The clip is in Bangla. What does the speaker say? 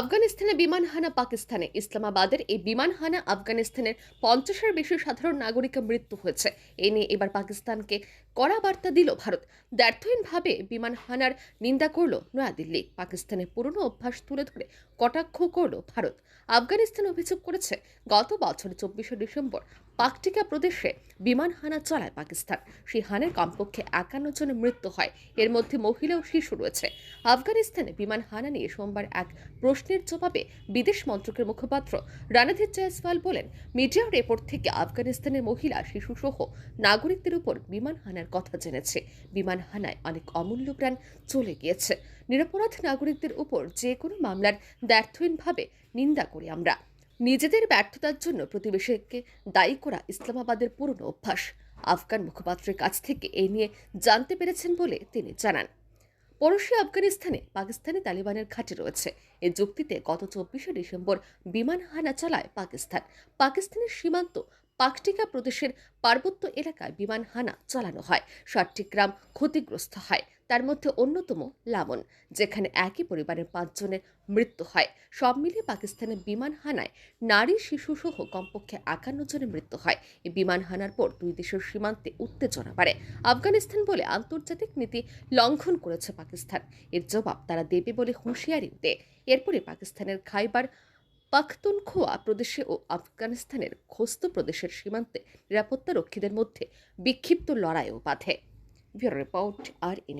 আফগানিস্তানে বিমান হানা পাকিস্তানে। ইসলামাবাদের এই বিমান হানা আফগানিস্তানের পঞ্চাশের বেশি সাধারণ নাগরিকের মৃত্যু হয়েছে। এ নিয়ে এবার পাকিস্তানকে কড়া বার্তা দিল ভারত। দ্ব্যর্থহীনভাবে বিমান হানার নিন্দা করল নয়াদিল্লি। পাকিস্তানের পুরনো অভ্যাস তুলে ধরে কটাক্ষ করল ভারত। আফগানিস্তান অভিযোগ করেছে, গত বছর চব্বিশে ডিসেম্বর পাকটিকা প্রদেশে বিমান হানা চালায় পাকিস্তান। সেই হানায় কমপক্ষে একান্ন জনের মৃত্যু হয়। এর মধ্যে মহিলা ও শিশু রয়েছে। আফগানিস্তানে বিমান হানা নিয়ে সোমবার এক প্রশ্নের জবাবে বিদেশ মন্ত্রকের মুখপাত্র রানাধীর জয়সওয়াল বলেন মিডিয়া রিপোর্ট থেকে আফগানিস্তানের মহিলা শিশু সহ নাগরিকদের উপর বিমান হানার কথা জেনেছে। বিমান হানায় অনেক অমূল্য প্রাণ চলে গিয়েছে। নিরপরাধ নাগরিকদের উপর যে কোনো মামলার ব্যর্থহীনভাবে নিন্দা করি আমরা। নিজেদের ব্যর্থতার জন্য প্রতিবেশীকে দায়ী করা ইসলামাবাদের পুরনো অভ্যাস। আফগান মুখপাত্রের কাছ থেকে এই নিয়ে জানতে পেরেছেন বলে তিনি জানান। পড়োশী আফগানিস্তানে পাকিস্তানি তালিবানের ঘাঁটি রয়েছে। এ যুক্তিতে গত চব্বিশে ডিসেম্বর বিমান হানা চালায় পাকিস্তান। পাকিস্তানের সীমান্ত পাকটিকা প্রদেশের পার্বত্য এলাকায় বিমান হানা চালানো হয়। ষাটটি গ্রাম ক্ষতিগ্রস্ত হয়। তার মধ্যে অন্যতম লামন, যেখানে একই পরিবারের পাঁচজনের মৃত্যু হয়। সব মিলিয়ে পাকিস্তানের বিমান হানায় নারী শিশু সহ কমপক্ষে একান্ন জনের মৃত্যু হয়। এই বিমান হানার পর দুই দেশের সীমান্তে উত্তেজনা বাড়ে। আফগানিস্তান বলে আন্তর্জাতিক নীতি লঙ্ঘন করেছে পাকিস্তান। এর জবাব তারা দেবে বলে হুঁশিয়ারি দেয়। এরপরে পাকিস্তানের খাইবার পাখতুনখোয়া প্রদেশে ও আফগানিস্তানের খোস্ত প্রদেশের সীমান্তে নিরাপত্তা রক্ষীদের মধ্যে বিক্ষিপ্ত লড়াইও বাধে। রিপোর্ট আর ই